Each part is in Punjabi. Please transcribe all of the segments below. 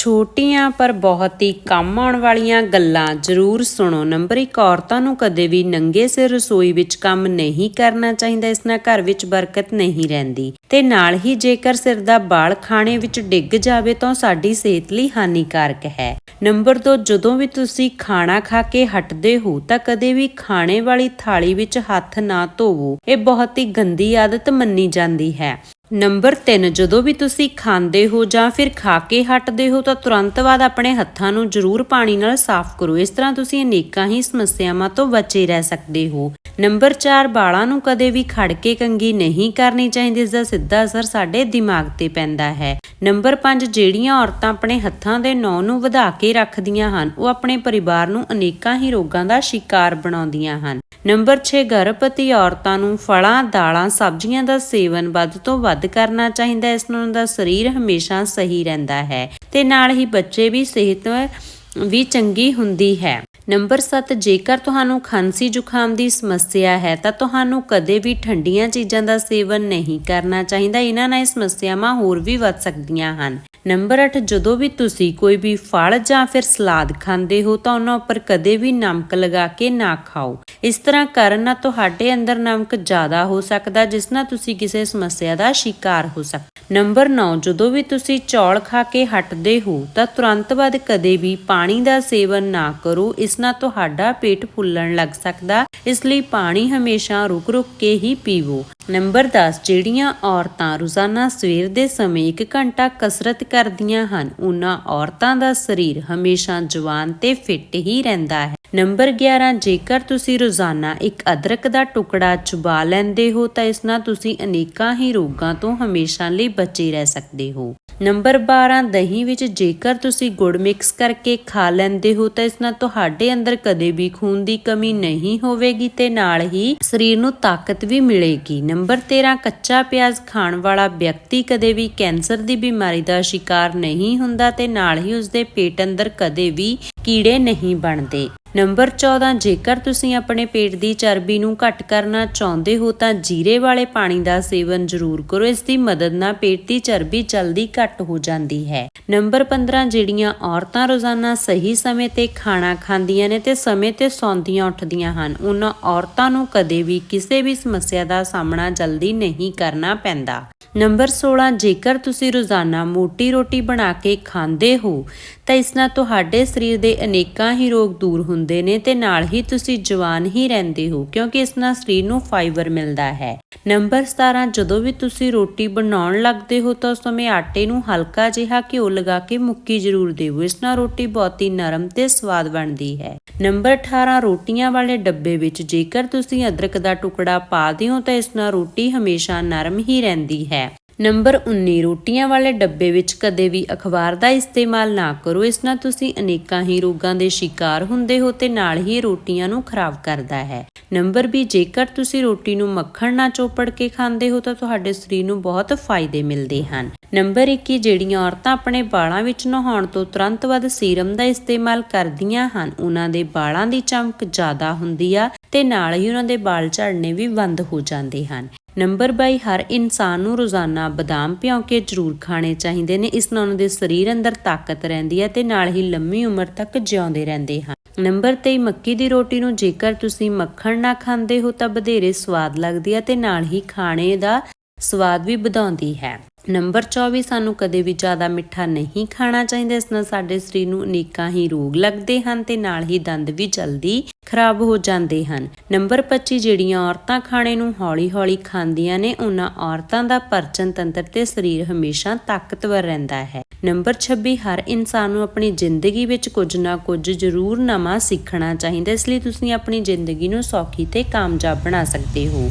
ਛੋਟੀਆਂ ਪਰ ਬਹੁਤ ਹੀ ਕੰਮ ਆਉਣ ਵਾਲੀਆਂ ਗੱਲਾਂ ਜ਼ਰੂਰ ਸੁਣੋ। ਨੰਬਰ 1 ਔਰਤਾਂ ਨੂੰ ਕਦੇ ਵੀ ਨੰਗੇ ਸਿਰ ਰਸੋਈ ਵਿੱਚ ਕੰਮ ਨਹੀਂ ਕਰਨਾ ਚਾਹੀਦਾ, ਇਸ ਨਾਲ ਘਰ ਵਿੱਚ ਬਰਕਤ ਨਹੀਂ ਰਹਿੰਦੀ। ਤੇ ਨਾਲ ਹੀ ਜੇਕਰ ਸਿਰ ਦਾ ਬਾਲ ਖਾਣੇ ਵਿੱਚ ਡਿੱਗ ਜਾਵੇ, ਤਾਂ ਸਾਡੀ ਸਿਹਤ ਲਈ ਹਾਨੀਕਾਰਕ ਹੈ। ਨੰਬਰ 2 ਜਦੋਂ ਵੀ ਤੁਸੀਂ ਖਾਣਾ ਖਾ ਕੇ ਹਟਦੇ ਹੋ, ਤਾਂ ਕਦੇ ਵੀ ਖਾਣੇ ਵਾਲੀ ਥਾਲੀ ਵਿੱਚ ਹੱਥ ਨਾ ਧੋਵੋ। ਇਹ ਬਹੁਤ ਹੀ ਗੰਦੀ ਆਦਤ ਮੰਨੀ ਜਾਂਦੀ ਹੈ। ਨੰਬਰ 3 ਜਦੋਂ ਵੀ ਤੁਸੀਂ ਖਾਂਦੇ ਹੋ ਜਾਂ ਫਿਰ ਖਾ ਕੇ ਹਟਦੇ ਹੋ ਤਾਂ ਤੁਰੰਤ ਬਾਅਦ ਆਪਣੇ ਹੱਥਾਂ ਨੂੰ ਜ਼ਰੂਰ ਪਾਣੀ ਨਾਲ ਸਾਫ਼ ਕਰੋ। ਇਸ ਤਰ੍ਹਾਂ ਤੁਸੀਂ ਅਨੇਕਾਂ ਹੀ ਸਮੱਸਿਆਵਾਂ ਤੋਂ ਬਚੇ ਰਹਿ ਸਕਦੇ ਹੋ। ਨੰਬਰ 4 ਬਾਲਾਂ ਨੂੰ ਕਦੇ ਵੀ ਖੜ ਕੇ ਕੰਗੀ ਨਹੀਂ ਕਰਨੀ ਚਾਹੀਦੀ, ਇਸ ਦਾ ਸਿੱਧਾ ਅਸਰ ਸਾਡੇ ਦਿਮਾਗ ਤੇ ਪੈਂਦਾ ਹੈ ਨੰਬਰ 5 ਜਿਹੜੀਆਂ ਔਰਤਾਂ ਆਪਣੇ ਹੱਥਾਂ ਦੇ ਨੌ ਨੂੰ ਵਧਾ ਕੇ ਰੱਖਦੀਆਂ ਹਨ, ਉਹ ਆਪਣੇ ਪਰਿਵਾਰ ਨੂੰ ਅਨੇਕਾਂ ਹੀ ਰੋਗਾਂ ਦਾ ਸ਼ਿਕਾਰ ਬਣਾਉਂਦੀਆਂ ਹਨ ਨੰਬਰ 6 ਗਰਭਵਤੀ ਔਰਤਾਂ ਨੂੰ ਫਲਾਂ, ਦਾਲਾਂ, ਸਬਜ਼ੀਆਂ ਦਾ ਸੇਵਨ ਵੱਧ ਤੋਂ ਵੱਧ ਕਰਨਾ ਚਾਹੀਦਾ ਹੈ। ਇਸ ਨਾਲ ਉਹਨਾਂ ਦਾ ਸਰੀਰ ਹਮੇਸ਼ਾ ਸਹੀ ਰਹਿੰਦਾ ਹੈ ਤੇ ਨਾਲ ਹੀ ਬੱਚੇ ਵੀ ਸਿਹਤ ਵੀ ਚੰਗੀ ਹੁੰਦੀ ਹੈ ਨੰਬਰ 7 ਜੇਕਰ ਤੁਹਾਨੂੰ ਖਾਂਸੀ ਜ਼ੁਕਾਮ ਦੀ ਸਮੱਸਿਆ ਹੈ, ਤਾਂ ਤੁਹਾਨੂੰ ਕਦੇ ਵੀ ਠੰਡੀਆਂ ਚੀਜ਼ਾਂ ਦਾ ਸੇਵਨ ਨਹੀਂ ਕਰਨਾ ਚਾਹੀਦਾ। ਇਹਨਾਂ ਨਾਲ ਸਮੱਸਿਆਵਾਂ ਹੋਰ ਵੀ ਵੱਧ ਸਕਦੀਆਂ ਹਨ। ਨੰਬਰ 8 ਜਦੋਂ ਵੀ ਤੁਸੀਂ ਕੋਈ ਵੀ ਫਲ ਜਾਂ ਫਿਰ ਸਲਾਦ ਖਾਂਦੇ ਹੋ ਤਾਂ ਉਹਨਾਂ ਉੱਪਰ ਕਦੇ ਵੀ ਨਮਕ ਲਗਾ ਕੇ ਨਾ ਖਾਓ। ਇਸ ਤਰ੍ਹਾਂ ਕਰਨ ਨਾਲ ਤੁਹਾਡੇ ਅੰਦਰ ਨਮਕ ਜ਼ਿਆਦਾ ਹੋ ਸਕਦਾ, ਜਿਸ ਨਾਲ ਤੁਸੀਂ ਕਿਸੇ ਸਮੱਸਿਆ ਦਾ ਸ਼ਿਕਾਰ ਹੋ ਸਕਦੇ ਨੰਬਰ 9 ਜਦੋਂ ਵੀ ਤੁਸੀਂ ਚੌਲ ਖਾ ਕੇ ਹਟਦੇ ਹੋ ਤਾਂ ਤੁਰੰਤ ਬਾਅਦ ਕਦੇ ਵੀ ਪਾਣੀ ਦਾ ਸੇਵਨ ਨਾ ਕਰੋ। ਇਸ ਨਾਲ ਤੁਹਾਡਾ ਪੇਟ ਫੁੱਲਣ ਲੱਗ ਸਕਦਾ। ਇਸ ਲਈ ਪਾਣੀ ਹਮੇਸ਼ਾ ਰੁਕ-ਰੁਕ ਕੇ ਹੀ ਪੀਵੋ। ਨੰਬਰ 10 ਜਿਹੜੀਆਂ ਔਰਤਾਂ ਰੋਜ਼ਾਨਾ ਸਵੇਰ ਦੇ ਸਮੇਂ 1 ਘੰਟਾ ਕਸਰਤ ਕਰਦੀਆਂ ਹਨ, ਉਹਨਾਂ ਔਰਤਾਂ ਦਾ ਸਰੀਰ ਹਮੇਸ਼ਾ ਜਵਾਨ ਤੇ ਫਿੱਟ ਹੀ ਰਹਿੰਦਾ ਹੈ। ਨੰਬਰ 11 ਜੇਕਰ ਤੁਸੀਂ ਰੋਜ਼ਾਨਾ ਇੱਕ ਅਦਰਕ ਦਾ ਟੁਕੜਾ ਚੁਬਾ ਲੈਂਦੇ ਹੋ, ਤਾਂ ਇਸ ਨਾਲ ਤੁਸੀਂ ਅਨੇਕਾਂ ਹੀ ਰੋਗਾਂ ਤੋਂ ਹਮੇਸ਼ਾ ਲਈ ਬਚੇ ਰਹਿ ਸਕਦੇ ਹੋ। ਨੰਬਰ 12 ਦਹੀਂ ਵਿੱਚ ਜੇਕਰ ਤੁਸੀਂ ਗੁੜ ਮਿਕਸ ਕਰਕੇ ਖਾ ਲੈਂਦੇ ਹੋ ਤਾਂ ਇਸ ਨਾਲ ਤੁਹਾਡੇ ਅੰਦਰ ਕਦੇ ਵੀ ਖੂਨ ਦੀ ਕਮੀ ਨਹੀਂ ਹੋਵੇਗੀ ਤੇ ਨਾਲ ਹੀ ਸਰੀਰ ਨੂੰ ਤਾਕਤ ਵੀ ਮਿਲੇਗੀ। ਨੰਬਰ 13 ਕੱਚਾ ਪਿਆਜ਼ ਖਾਣ ਵਾਲਾ ਵਿਅਕਤੀ ਕਦੇ ਵੀ ਕੈਂਸਰ ਦੀ ਬਿਮਾਰੀ ਦਾ ਸ਼ਿਕਾਰ ਨਹੀਂ ਹੁੰਦਾ ਤੇ ਨਾਲ ਹੀ ਉਸਦੇ ਪੇਟ ਅੰਦਰ ਕਦੇ ਵੀ ਕੀੜੇ ਨਹੀਂ ਬਣਦੇ। ਨੰਬਰ 14 ਜੇਕਰ ਤੁਸੀਂ ਆਪਣੇ ਪੇਟ ਦੀ ਚਰਬੀ ਨੂੰ ਘੱਟ ਕਰਨਾ ਚਾਹੁੰਦੇ ਹੋ, ਤਾਂ ਜੀਰੇ ਵਾਲੇ ਪਾਣੀ ਦਾ ਸੇਵਨ ਜ਼ਰੂਰ ਕਰੋ। ਇਸ ਦੀ ਮਦਦ ਨਾਲ ਪੇਟ ਦੀ ਚਰਬੀ ਜਲਦੀ ਘੱਟ ਹੋ ਜਾਂਦੀ ਹੈ। ਨੰਬਰ 15 ਜਿਹੜੀਆਂ ਔਰਤਾਂ ਰੋਜ਼ਾਨਾ ਸਹੀ ਸਮੇਂ ਤੇ ਖਾਣਾ ਖਾਂਦੀਆਂ ਨੇ ਤੇ ਸਮੇਂ ਤੇ ਸੌਂਦੀਆਂ ਉੱਠਦੀਆਂ ਹਨ, ਉਹਨਾਂ ਔਰਤਾਂ ਨੂੰ ਕਦੇ ਵੀ ਕਿਸੇ ਵੀ ਸਮੱਸਿਆ ਦਾ ਸਾਹਮਣਾ ਜਲਦੀ ਨਹੀਂ ਕਰਨਾ ਪੈਂਦਾ। ਨੰਬਰ 16 ਜੇਕਰ ਤੁਸੀਂ ਰੋਜ਼ਾਨਾ ਮੋਟੀ ਰੋਟੀ ਬਣਾ ਕੇ ਖਾਂਦੇ ਹੋ ਤਾਂ ਇਸ ਨਾਲ ਤੁਹਾਡੇ ਸਰੀਰ ਦੇ ਅਨੇਕਾਂ ਹੀ ਰੋਗ ਦੂਰ ਹੁੰਦੇ ਨੇ ਤੇ ਨਾਲ ਹੀ ਤੁਸੀਂ ਜਵਾਨ ਹੀ ਰਹਿੰਦੇ ਹੋ, ਕਿਉਂਕਿ ਇਸ ਨਾਲ ਸਰੀਰ ਨੂੰ ਫਾਈਬਰ ਮਿਲਦਾ ਹੈ। ਨੰਬਰ 17 ਜਦੋਂ ਵੀ ਤੁਸੀਂ ਰੋਟੀ ਬਣਾਉਣ ਲੱਗਦੇ ਹੋ ਤਾਂ ਉਸ ਸਮੇਂ ਆਟੇ ਨੂੰ ਹਲਕਾ ਜਿਹਾ ਘਿਓ ਲਗਾ ਕੇ ਮੁੱਕੀ ਜ਼ਰੂਰ ਦੇਵੋ। ਇਸ ਨਾਲ ਰੋਟੀ ਬਹੁਤ ਹੀ ਨਰਮ ਤੇ ਸਵਾਦ ਬਣਦੀ ਹੈ। ਨੰਬਰ 18 ਰੋਟੀਆਂ ਵਾਲੇ ਡੱਬੇ ਵਿੱਚ ਜੇਕਰ ਤੁਸੀਂ ਅਦਰਕ ਦਾ ਟੁਕੜਾ ਪਾ ਦਿਓ ਤਾਂ ਇਸ ਨਾਲ ਰੋਟੀ ਹਮੇਸ਼ਾ ਨਰਮ ਹੀ ਰਹਿੰਦੀ ਹੈ। ਨੰਬਰ 19 ਰੋਟੀਆਂ ਵਾਲੇ ਡੱਬੇ ਵਿੱਚ ਕਦੇ ਵੀ ਅਖਬਾਰ ਦਾ ਇਸਤੇਮਾਲ ਨਾ ਕਰੋ। ਇਸ ਨਾਲ ਤੁਸੀਂ ਅਨੇਕਾਂ ਹੀ ਰੋਗਾਂ ਦੇ ਸ਼ਿਕਾਰ ਹੁੰਦੇ ਹੋ ਤੇ ਨਾਲ ਹੀ ਰੋਟੀਆਂ ਨੂੰ ਖਰਾਬ ਕਰਦਾ ਹੈ। ਨੰਬਰ 20 ਜੇਕਰ ਤੁਸੀਂ ਰੋਟੀ ਨੂੰ ਮੱਖਣ ਨਾਲ ਚੋਪੜ ਕੇ ਖਾਂਦੇ ਹੋ ਤਾਂ ਤੁਹਾਡੇ ਸਰੀਰ ਨੂੰ ਬਹੁਤ ਫਾਇਦੇ ਮਿਲਦੇ ਹਨ। ਨੰਬਰ 21 ਜਿਹੜੀਆਂ ਔਰਤਾਂ ਆਪਣੇ ਵਾਲਾਂ ਵਿੱਚ ਨਹਾਉਣ ਤੋਂ ਤੁਰੰਤ ਬਾਅਦ ਸੀਰਮ ਦਾ ਇਸਤੇਮਾਲ ਕਰਦੀਆਂ ਹਨ, ਉਹਨਾਂ ਦੇ ਵਾਲਾਂ ਦੀ ਚਮਕ ਜ਼ਿਆਦਾ ਹੁੰਦੀ ਆ ਤੇ ਨਾਲ ਹੀ ਉਹਨਾਂ ਦੇ ਵਾਲ ਝੜਨੇ ਵੀ ਬੰਦ ਹੋ ਜਾਂਦੇ ਹਨ। ਨੰਬਰ 22 ਹਰ ਇਨਸਾਨ ਨੂੰ ਰੋਜ਼ਾਨਾ ਬਦਾਮ ਭਿਉਂ ਕੇ ਜ਼ਰੂਰ ਖਾਣੇ ਚਾਹੀਦੇ ਨੇ। ਇਸ ਨਾਲ ਉਹਨਾਂ ਦੇ ਸਰੀਰ ਅੰਦਰ ਤਾਕਤ ਰਹਿੰਦੀ ਹੈ ਤੇ ਨਾਲ ਹੀ ਲੰਮੀ ਉਮਰ ਤੱਕ ਜਿਉਂਦੇ ਰਹਿੰਦੇ ਹਨ। ਨੰਬਰ 23 ਮੱਕੀ ਦੀ ਰੋਟੀ ਨੂੰ ਜੇਕਰ ਤੁਸੀਂ ਮੱਖਣ ਨਾ ਖਾਂਦੇ ਹੋ ਤਾਂ ਵਧੇਰੇ ਸਵਾਦ ਲੱਗਦੀ ਹੈ ਤੇ ਨਾਲ ਹੀ ਖਾਣੇ ਦਾ ਸਵਾਦ ਵੀ ਵਧਾਉਂਦੀ ਹੈ। ਨੰਬਰ 24 ਸਾਨੂੰ ਕਦੇ ਵੀ ਜ਼ਿਆਦਾ ਮਿੱਠਾ ਨਹੀਂ ਖਾਣਾ ਚਾਹੀਦਾ। ਇਸ ਨਾਲ ਸਾਡੇ ਸਰੀਰ ਨੂੰ ਅਨੇਕਾਂ ਹੀ ਰੋਗ ਲੱਗਦੇ ਹਨ ਤੇ ਨਾਲ ਹੀ ਦੰਦ ਵੀ ਜਲਦੀ ਖਰਾਬ ਹੋ ਜਾਂਦੇ ਹਨ। ਨੰਬਰ 25 ਜਿਹੜੀਆਂ ਔਰਤਾਂ ਖਾਣੇ ਨੂੰ ਹੌਲੀ-ਹੌਲੀ ਖਾਂਦੀਆਂ ਨੇ, ਉਹਨਾਂ ਔਰਤਾਂ ਦਾ ਪਰਚਨ ਤੰਤਰ ਤੇ ਸਰੀਰ ਹਮੇਸ਼ਾ ਤਾਕਤਵਰ ਰਹਿੰਦਾ ਹੈ। ਨੰਬਰ 26 ਹਰ ਇਨਸਾਨ ਨੂੰ ਆਪਣੀ ਜ਼ਿੰਦਗੀ ਵਿੱਚ ਕੁਝ ਨਾ ਕੁਝ ਜ਼ਰੂਰ ਨਵਾਂ ਸਿੱਖਣਾ ਚਾਹੀਦਾ। ਇਸ ਲਈ ਤੁਸੀਂ ਆਪਣੀ ਜ਼ਿੰਦਗੀ ਨੂੰ ਸੌਖੀ ਤੇ ਕਾਮਯਾਬ ਬਣਾ ਸਕਦੇ ਹੋ।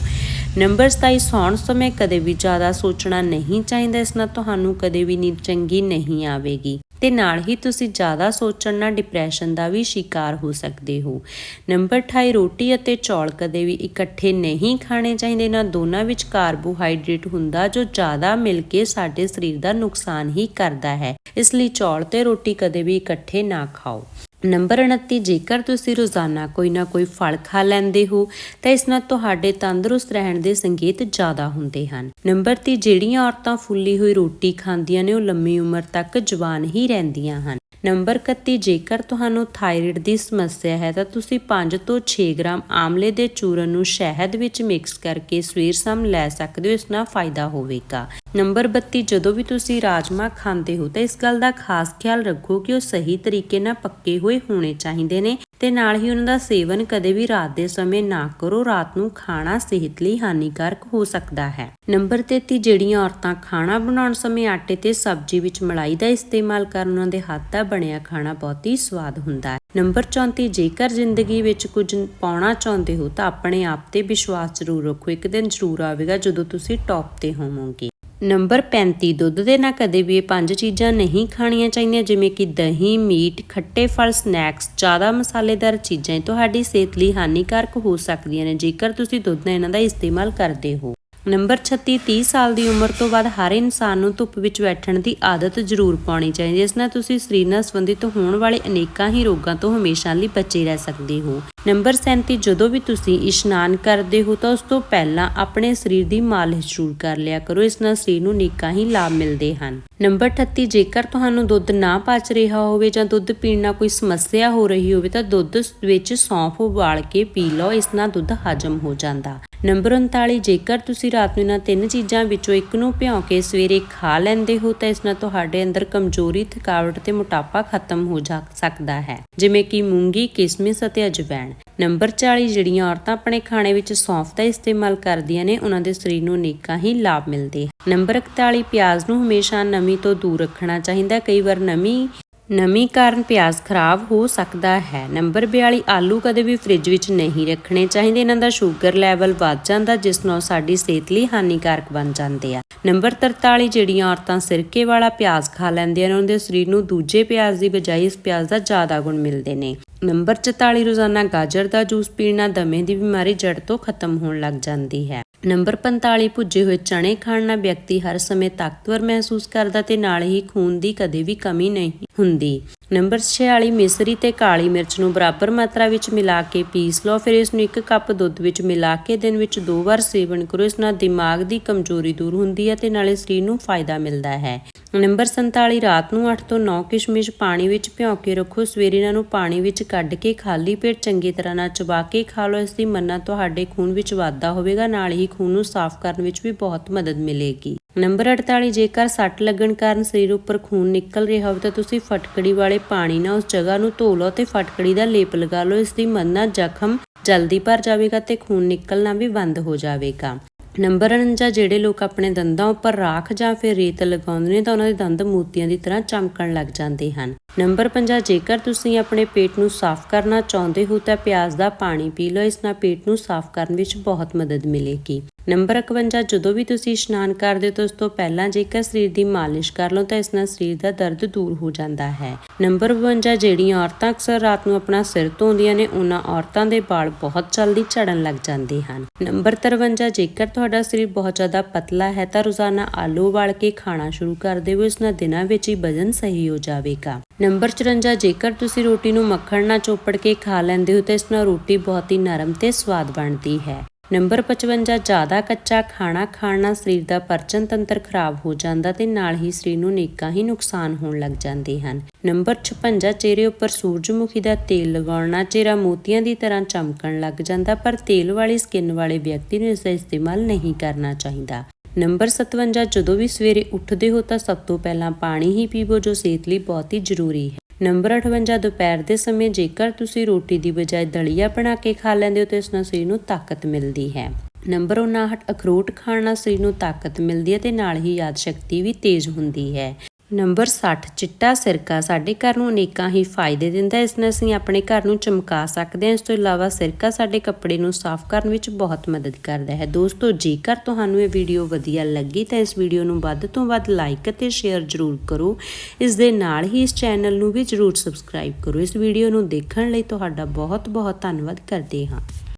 ਨੰਬਰ 27 ਸੌਣ ਸਮੇਂ ਕਦੇ ਵੀ ਜ਼ਿਆਦਾ ਸੋਚਣਾ ਨਹੀਂ ਚਾਹੀਦਾ, ਇਸ ਨਾਲ ਤੁਹਾਨੂੰ ਕਦੇ ਵੀ ਨੀਂਦ ਚੰਗੀ ਨਹੀਂ ਆਵੇਗੀ। ਤੇ ਨਾਲ ਹੀ ਤੁਸੀਂ ਜ਼ਿਆਦਾ ਸੋਚਣ ਨਾਲ ਡਿਪਰੈਸ਼ਨ ਦਾ ਵੀ ਸ਼ਿਕਾਰ ਹੋ ਸਕਦੇ ਹੋ। ਨੰਬਰ 28 ਰੋਟੀ ਅਤੇ ਚੌਲ ਕਦੇ ਵੀ ਇਕੱਠੇ ਨਹੀਂ ਖਾਣੇ ਚਾਹੀਦੇ। ਨਾ ਦੋਨਾਂ ਵਿੱਚ ਕਾਰਬੋਹਾਈਡਰੇਟ ਹੁੰਦਾ ਜੋ ਜ਼ਿਆਦਾ ਮਿਲ ਕੇ ਸਾਡੇ ਸਰੀਰ ਦਾ ਨੁਕਸਾਨ ਹੀ ਕਰਦਾ ਹੈ। ਇਸ ਲਈ ਚੌਲ ਤੇ ਰੋਟੀ ਕਦੇ ਵੀ ਇਕੱਠੇ ਨਾ ਖਾਓ। ਨੰਬਰ 29 ਜੇਕਰ ਤੁਸੀਂ ਰੋਜ਼ਾਨਾ ਕੋਈ ਨਾ ਕੋਈ ਫਲ ਖਾ ਲੈਂਦੇ ਹੋ, ਤਾਂ ਇਸ ਨਾਲ ਤੁਹਾਡੇ ਤੰਦਰੁਸਤ ਰਹਿਣ ਦੇ ਸੰਕੇਤ ਜ਼ਿਆਦਾ ਹੁੰਦੇ ਹਨ। ਨੰਬਰ 30 ਜਿਹੜੀਆਂ ਔਰਤਾਂ ਫੁੱਲੀ ਹੋਈ ਰੋਟੀ ਖਾਂਦੀਆਂ ਨੇ, ਉਹ ਲੰਮੀ ਉਮਰ ਤੱਕ ਜਵਾਨ ਹੀ ਰਹਿੰਦੀਆਂ ਹਨ। ਨੰਬਰ 31 ਜੇਕਰ ਤੁਹਾਨੂੰ ਥਾਇਰਾਇਡ ਦੀ ਸਮੱਸਿਆ ਹੈ, ਤਾਂ ਤੁਸੀਂ 5 ਤੋਂ 6 ਗ੍ਰਾਮ ਆਮਲੇ ਦੇ ਚੂਰਨ ਨੂੰ ਸ਼ਹਿਦ ਵਿੱਚ ਮਿਕਸ ਕਰਕੇ ਸਵੇਰ ਸ਼ਾਮ ਲੈ ਸਕਦੇ ਹੋ, ਇਸ ਨਾਲ ਫਾਇਦਾ ਹੋਵੇਗਾ। ਨੰਬਰ 32 ਜਦੋਂ ਵੀ ਤੁਸੀਂ ਰਾਜਮਾ ਖਾਂਦੇ ਹੋ, ਤਾਂ ਇਸ ਗੱਲ ਦਾ ਖਾਸ ਖਿਆਲ ਰੱਖੋ ਕਿ ਉਹ ਸਹੀ ਤਰੀਕੇ ਨਾਲ ਪੱਕੇ ਹੋਏ ਹੋਣੇ ਚਾਹੀਦੇ ਨੇ। ਤੇ ਨਾਲ ਹੀ ਉਹਨਾਂ ਦਾ ਸੇਵਨ ਕਦੇ ਵੀ ਰਾਤ ਦੇ ਸਮੇਂ ਨਾ ਕਰੋ। ਰਾਤ ਨੂੰ ਖਾਣਾ ਸਿਹਤ ਲਈ ਹਾਨੀਕਾਰਕ ਹੋ ਸਕਦਾ ਹੈ। ਨੰਬਰ 33 ਜਿਹੜੀਆਂ ਔਰਤਾਂ ਖਾਣਾ ਬਣਾਉਣ ਸਮੇਂ ਆਟੇ ਤੇ ਸਬਜ਼ੀ ਵਿੱਚ ਮਲਾਈ ਦਾ ਇਸਤੇਮਾਲ ਕਰਨ ਉਹਨਾਂ ਦੇ ਹੱਥ ਦਾ ਬਣਿਆ ਖਾਣਾ ਬਹੁਤ ਹੀ ਸਵਾਦ ਹੁੰਦਾ ਹੈ। ਨੰਬਰ 34 ਜੇਕਰ ਜ਼ਿੰਦਗੀ ਵਿੱਚ ਕੁਝ ਪਾਉਣਾ ਚਾਹੁੰਦੇ ਹੋ ਤਾਂ ਆਪਣੇ ਆਪ ਤੇ ਵਿਸ਼ਵਾਸ ਜ਼ਰੂਰ ਰੱਖੋ। ਇੱਕ ਦਿਨ ਜ਼ਰੂਰ ਆਵੇਗਾ ਜਦੋਂ ਤੁਸੀਂ ਟੌਪ ਤੇ ਹੋਵੋਗੇ। ਨੰਬਰ 35 ਦੁੱਧ ਦੇ ਨਾਲ ਕਦੇ ਵੀ ਇਹ ਪੰਜ ਚੀਜ਼ਾਂ ਨਹੀਂ ਖਾਣੀਆਂ ਚਾਹੀਦੀਆਂ, ਜਿਵੇਂ ਕਿ ਦਹੀਂ, ਮੀਟ, ਖੱਟੇ ਫਲ, ਸਨੈਕਸ, ਜ਼ਿਆਦਾ ਮਸਾਲੇਦਾਰ ਚੀਜ਼ਾਂ ਤੁਹਾਡੀ ਸਿਹਤ ਲਈ ਹਾਨੀਕਾਰਕ ਹੋ ਸਕਦੀਆਂ ਨੇ। ਜੇਕਰ ਤੁਸੀਂ ਦੁੱਧ ਨਾਲ ਇਹਨਾਂ ਦਾ ਇਸਤੇਮਾਲ ਕਰਦੇ ਹੋ। ਨੰਬਰ 36 30 ਸਾਲ ਦੀ ਉਮਰ ਤੋਂ ਬਾਅਦ ਹਰ ਇਨਸਾਨ ਨੂੰ ਧੁੱਪ ਵਿੱਚ ਬੈਠਣ ਦੀ ਆਦਤ ਜ਼ਰੂਰ ਪਾਉਣੀ ਚਾਹੀਦੀ ਹੈ। ਇਸ ਨਾਲ ਤੁਸੀਂ ਸਰੀਰ ਨਾਲ ਸੰਬੰਧਿਤ ਹੋਣ ਵਾਲੇ ਅਨੇਕਾਂ ਹੀ ਰੋਗਾਂ ਤੋਂ ਹਮੇਸ਼ਾ ਲਈ ਬਚੇ ਰਹਿ ਸਕਦੇ ਹੋ। ਨੰਬਰ 37 ਜਦੋਂ ਵੀ ਤੁਸੀਂ ਇਸ਼ਨਾਨ ਕਰਦੇ ਹੋ ਤਾਂ ਉਸ ਤੋਂ ਪਹਿਲਾਂ ਆਪਣੇ ਸਰੀਰ ਦੀ ਮਾਲਿਸ਼ ਜ਼ਰੂਰ ਕਰ ਲਿਆ ਕਰੋ। ਇਸ ਨਾਲ ਸਰੀਰ ਨੂੰ ਅਨੇਕਾਂ ਹੀ ਲਾਭ ਮਿਲਦੇ ਹਨ। ਨੰਬਰ 38 ਜੇਕਰ ਤੁਹਾਨੂੰ ਦੁੱਧ ਨਾ ਪਚ ਰਿਹਾ ਹੋਵੇ ਜਾਂ ਦੁੱਧ ਪੀਣ ਨਾਲ ਕੋਈ ਸਮੱਸਿਆ ਹੋ ਰਹੀ ਹੋਵੇ ਤਾਂ ਦੁੱਧ ਵਿੱਚ ਸੌਂਫ ਉਬਾਲ ਕੇ ਪੀ ਲਓ। ਇਸ ਨਾਲ ਦੁੱਧ ਹਜਮ ਹੋ ਜਾਂਦਾ। ਨੰਬਰ 39 ਜੇਕਰ ਤੁਸੀਂ ਰਾਤ ਨੂੰ ਇਹਨਾਂ ਤਿੰਨ ਚੀਜ਼ਾਂ ਵਿੱਚੋਂ ਇੱਕ ਨੂੰ ਭਿਓ ਕੇ ਸਵੇਰੇ ਖਾ ਲੈਂਦੇ ਹੋ, ਤਾਂ ਇਸ ਨਾਲ ਤੁਹਾਡੇ ਅੰਦਰ ਕਮਜ਼ੋਰੀ, ਥਕਾਵਟ ਤੇ ਮੋਟਾਪਾ ਖਤਮ ਹੋ ਜਾ ਸਕਦਾ ਹੈ। ਜਿਵੇਂ ਕਿ ਮੂੰਗੀ, ਕਿਸਮਿਸ ਅਤੇ ਅਜਵਾਇਣ ਨੰਬਰ 40 ਜਿਹੜੀਆਂ ਔਰਤਾਂ ਆਪਣੇ ਖਾਣੇ ਵਿੱਚ ਸੌਂਫ ਦਾ ਇਸਤੇਮਾਲ ਕਰਦੀਆਂ ਨੇ, ਉਹਨਾਂ ਦੇ ਸਰੀਰ ਨੂੰ ਅਨੇਕਾਂ ਹੀ ਲਾਭ ਮਿਲਦੇ ਹਨ। ਨੰਬਰ 41 ਪਿਆਜ਼ ਨੂੰ ਹਮੇਸ਼ਾ ਨਮੀ ਤੋਂ ਦੂਰ ਰੱਖਣਾ ਚਾਹੀਦਾ ਕਈ ਵਾਰ ਨਮੀ ਨਮੀ ਕਾਰਨ ਪਿਆਜ਼ ਖਰਾਬ ਹੋ ਸਕਦਾ ਹੈ। ਨੰਬਰ 42 ਆਲੂ ਕਦੇ ਵੀ ਫ੍ਰਿਜ ਵਿੱਚ ਨਹੀਂ ਰੱਖਣੇ ਚਾਹੀਦੇ। ਇਹਨਾਂ ਦਾ ਸ਼ੂਗਰ ਲੈਵਲ ਵੱਧ ਜਾਂਦਾ, ਜਿਸ ਨਾਲ ਸਾਡੀ ਸਿਹਤ ਲਈ ਹਾਨੀਕਾਰਕ ਬਣ ਜਾਂਦੇ ਆ। ਨੰਬਰ 43 ਜਿਹੜੀਆਂ ਔਰਤਾਂ ਸਿਰਕੇ ਵਾਲਾ ਪਿਆਜ਼ ਖਾ ਲੈਂਦੀਆਂ ਨੇ ਉਹਨਾਂ ਦੇ ਸਰੀਰ ਨੂੰ ਦੂਜੇ ਪਿਆਜ਼ ਦੀ ਬਜਾਏ ਇਸ ਪਿਆਜ਼ ਦਾ ਜ਼ਿਆਦਾ ਗੁਣ ਮਿਲਦੇ ਨੇ। ਨੰਬਰ 44 ਰੋਜ਼ਾਨਾ ਗਾਜਰ ਦਾ ਜੂਸ ਪੀਣਾ ਦਮੇ ਦੀ ਬਿਮਾਰੀ ਜੜ ਤੋਂ ਖਤਮ ਹੋਣ ਲੱਗ ਜਾਂਦੀ ਹੈ। ਨੰਬਰ 45 ਭੁੱਜੇ ਹੋਏ ਚਣੇ ਖਾਣ ਨਾਲ ਵਿਅਕਤੀ ਹਰ ਸਮੇਂ ਤਾਕਤਵਰ ਮਹਿਸੂਸ ਕਰਦਾ ਤੇ ਨਾਲ ਹੀ ਖੂਨ ਦੀ ਕਦੇ ਵੀ ਕਮੀ ਨਹੀਂ ਹੁੰਦੀ। ਨੰਬਰ 46 ਮਿਸਰੀ ਤੇ ਕਾਲੀ ਮਿਰਚ ਨੂੰ ਬਰਾਬਰ ਮਾਤਰਾ ਵਿੱਚ ਮਿਲਾ ਕੇ ਪੀਸ ਲਓ। ਫਿਰ ਇਸ ਨੂੰ ਇੱਕ ਕੱਪ ਦੁੱਧ ਵਿੱਚ ਮਿਲਾ ਕੇ ਦਿਨ ਵਿੱਚ ਦੋ ਵਾਰ ਸੇਵਨ ਕਰੋ। ਇਸ ਨਾਲ ਦਿਮਾਗ ਦੀ ਕਮਜ਼ੋਰੀ ਦੂਰ ਹੁੰਦੀ ਹੈ ਤੇ ਨਾਲੇ ਸਰੀਰ ਨੂੰ ਫਾਇਦਾ ਮਿਲਦਾ ਹੈ। ਨੰਬਰ 47 ਰਾਤ ਨੂੰ 8 ਤੋਂ 9 ਕਿਸ਼ਮਿਸ਼ ਪਾਣੀ ਵਿੱਚ ਭਿਓ ਕੇ ਰੱਖੋ। ਸਵੇਰੇ ਇਹਨਾਂ ਨੂੰ ਪਾਣੀ ਵਿੱਚ ਕੱਢ ਕੇ ਖਾਲੀ ਪੇਟ ਚੰਗੀ ਤਰ੍ਹਾਂ ਨਾਲ ਚਬਾ ਕੇ ਖਾ ਲਓ। ਇਸ ਦੀ ਮੰਨਾ ਤੁਹਾਡੇ ਖੂਨ ਵਿੱਚ ਵਾਧਾ ਹੋਵੇਗਾ। ਨਾਲ ਹੀ ਖੂਨ ਨੂੰ ਸਾਫ਼ ਕਰਨ ਵਿੱਚ ਵੀ ਬਹੁਤ ਮਦਦ ਮਿਲੇਗੀ। ਨੰਬਰ 48 ਜੇਕਰ ਸੱਟ ਲੱਗਣ ਕਾਰਨ ਸਰੀਰ ਉੱਪਰ ਖੂਨ ਨਿਕਲ ਰਿਹਾ ਹੋਵੇ ਤਾਂ ਤੁਸੀਂ ਫਟਕੜੀ ਵਾਲੇ ਪਾਣੀ ਨਾਲ ਉਸ ਜਗ੍ਹਾ ਨੂੰ ਧੋ ਲਓ ਤੇ ਫਟਕੜੀ ਦਾ ਲੇਪ ਲਗਾ ਲਓ, ਇਸ ਦੀ ਮੰਨਾ ਜ਼ਖਮ ਜਲਦੀ ਭਰ ਜਾਵੇਗਾ ਤੇ ਖੂਨ ਨਿਕਲਣਾ ਵੀ ਬੰਦ ਹੋ ਜਾਵੇਗਾ। ਨੰਬਰ 49 ਜਿਹੜੇ ਲੋਕ ਆਪਣੇ ਦੰਦਾਂ ਉੱਪਰ ਰਾਖ ਜਾਂ ਫਿਰ ਰੇਤ ਲਗਾਉਂਦੇ ਨੇ ਤਾਂ ਉਹਨਾਂ ਦੇ ਦੰਦ ਮੋਤੀਆਂ ਦੀ ਤਰ੍ਹਾਂ ਚਮਕਣ ਲੱਗ ਜਾਂਦੇ ਹਨ। ਨੰਬਰ 50 ਜੇਕਰ ਤੁਸੀਂ ਆਪਣੇ ਪੇਟ ਨੂੰ ਸਾਫ਼ ਕਰਨਾ ਚਾਹੁੰਦੇ ਹੋ ਤਾਂ ਪਿਆਜ਼ ਦਾ ਪਾਣੀ ਪੀ ਲਓ, ਇਸ ਨਾਲ ਪੇਟ ਨੂੰ ਸਾਫ਼ ਕਰਨ ਵਿੱਚ ਬਹੁਤ ਮਦਦ ਮਿਲੇਗੀ। ਨੰਬਰ 51 ਜਦੋਂ ਵੀ ਤੁਸੀਂ ਇਸ਼ਨਾਨ ਕਰਦੇ ਹੋ ਤਾਂ ਉਸ ਤੋਂ ਪਹਿਲਾਂ ਜੇਕਰ ਸਰੀਰ ਦੀ ਮਾਲਿਸ਼ ਕਰ ਲਓ ਤਾਂ ਇਸ ਨਾਲ ਸਰੀਰ ਦਾ ਦਰਦ ਦੂਰ ਹੋ ਜਾਂਦਾ ਹੈ। ਨੰਬਰ 52 ਜਿਹੜੀਆਂ ਔਰਤਾਂ ਅਕਸਰ ਰਾਤ ਨੂੰ ਆਪਣਾ ਸਿਰ ਧੋਂਦੀਆਂ ਨੇ, ਉਹਨਾਂ ਔਰਤਾਂ ਦੇ ਵਾਲ ਬਹੁਤ ਜਲਦੀ ਝੜਨ ਲੱਗ ਜਾਂਦੇ ਹਨ। ਨੰਬਰ 53 ਜੇਕਰ ਤੁਹਾਡਾ ਸਰੀਰ ਬਹੁਤ ਜ਼ਿਆਦਾ ਪਤਲਾ ਹੈ ਤਾਂ ਰੋਜ਼ਾਨਾ ਆਲੂ ਉਬਾਲ ਕੇ ਖਾਣਾ ਸ਼ੁਰੂ ਕਰ ਦਿਓ, ਇਸ ਨਾਲ ਦਿਨਾਂ ਵਿੱਚ ਹੀ ਵਜ਼ਨ ਸਹੀ ਹੋ ਜਾਵੇਗਾ। ਨੰਬਰ 54 ਜੇਕਰ ਤੁਸੀਂ ਰੋਟੀ ਨੂੰ ਮੱਖਣ ਨਾਲ ਚੋਪੜ ਕੇ ਖਾ ਲੈਂਦੇ ਹੋ ਤਾਂ ਇਸ ਨਾਲ ਰੋਟੀ ਬਹੁਤ ਹੀ ਨਰਮ ਤੇ ਸਵਾਦ ਬਣਦੀ ਹੈ। ਨੰਬਰ 55 ਜ਼ਿਆਦਾ ਕੱਚਾ ਖਾਣਾ ਖਾਣ ਨਾਲ ਸਰੀਰ ਦਾ ਪਰਚਨ ਤੰਤਰ ਖਰਾਬ ਹੋ ਜਾਂਦਾ ਤੇ ਨਾਲ ਹੀ ਸਰੀਰ ਨੂੰ ਨੇਕਾਂ ਹੀ ਨੁਕਸਾਨ ਹੋਣ ਲੱਗ ਜਾਂਦੇ ਹਨ। ਨੰਬਰ 56 ਚਿਹਰੇ ਉੱਪਰ ਸੂਰਜਮੁਖੀ ਦਾ ਤੇਲ ਲਗਾਉਣ ਨਾਲ ਚਿਹਰਾ ਮੋਤੀਆਂ ਦੀ ਤਰ੍ਹਾਂ ਚਮਕਣ ਲੱਗ ਜਾਂਦਾ, ਪਰ ਤੇਲ ਵਾਲੀ ਸਕਿਨ ਵਾਲੇ ਵਿਅਕਤੀ ਨੂੰ ਇਸ ਦਾ ਇਸਤੇਮਾਲ ਨਹੀਂ ਕਰਨਾ ਚਾਹੀਦਾ। ਨੰਬਰ 57 ਜਦੋਂ ਵੀ ਸਵੇਰੇ ਉੱਠਦੇ ਹੋ ਤਾਂ ਸਭ ਤੋਂ ਪਹਿਲਾਂ ਪਾਣੀ ਹੀ ਪੀਵੋ, ਜੋ ਸਿਹਤ ਲਈ ਬਹੁਤ ਹੀ ਜ਼ਰੂਰੀ ਹੈ। ਨੰਬਰ 58 ਦੁਪਹਿਰ ਦੇ ਸਮੇਂ ਜੇਕਰ ਤੁਸੀਂ ਰੋਟੀ ਦੀ ਬਜਾਏ ਦਲੀਆ ਬਣਾ ਕੇ ਖਾ ਲੈਂਦੇ ਹੋ ਤਾਂ ਇਸ ਨਾਲ ਸਰੀਰ ਨੂੰ ਤਾਕਤ ਮਿਲਦੀ ਹੈ। ਨੰਬਰ 59 ਅਖਰੋਟ ਖਾਣ ਨਾਲ ਸਰੀਰ ਨੂੰ ਤਾਕਤ ਮਿਲਦੀ ਹੈ ਤੇ ਨਾਲ ਹੀ ਯਾਦ ਸ਼ਕਤੀ ਵੀ ਤੇਜ਼ ਹੁੰਦੀ ਹੈ। ਨੰਬਰ 60 ਚਿੱਟਾ ਸਿਰਕਾ ਸਾਡੇ ਘਰ ਨੂੰ ਅਨੇਕਾਂ ਹੀ ਫਾਇਦੇ ਦਿੰਦਾ ਇਸ ਨਾਲ ਅਸੀਂ ਆਪਣੇ ਘਰ ਨੂੰ ਚਮਕਾ ਸਕਦੇ ਹਾਂ। ਇਸ ਤੋਂ ਇਲਾਵਾ ਸਿਰਕਾ ਸਾਡੇ ਕੱਪੜੇ ਨੂੰ ਸਾਫ਼ ਕਰਨ ਵਿੱਚ ਬਹੁਤ ਮਦਦ ਕਰਦਾ ਹੈ। ਦੋਸਤੋ, ਜੇਕਰ ਤੁਹਾਨੂੰ ਇਹ ਵੀਡੀਓ ਵਧੀਆ ਲੱਗੀ ਤਾਂ ਇਸ ਵੀਡੀਓ ਨੂੰ ਵੱਧ ਤੋਂ ਵੱਧ ਲਾਈਕ ਅਤੇ ਸ਼ੇਅਰ ਜ਼ਰੂਰ ਕਰੋ। ਇਸ ਦੇ ਨਾਲ ਹੀ ਇਸ ਚੈਨਲ ਨੂੰ ਵੀ ਜ਼ਰੂਰ ਸਬਸਕ੍ਰਾਈਬ ਕਰੋ। ਇਸ ਵੀਡੀਓ ਨੂੰ ਦੇਖਣ ਲਈ ਤੁਹਾਡਾ ਬਹੁਤ ਬਹੁਤ ਧੰਨਵਾਦ ਕਰਦੇ ਹਾਂ।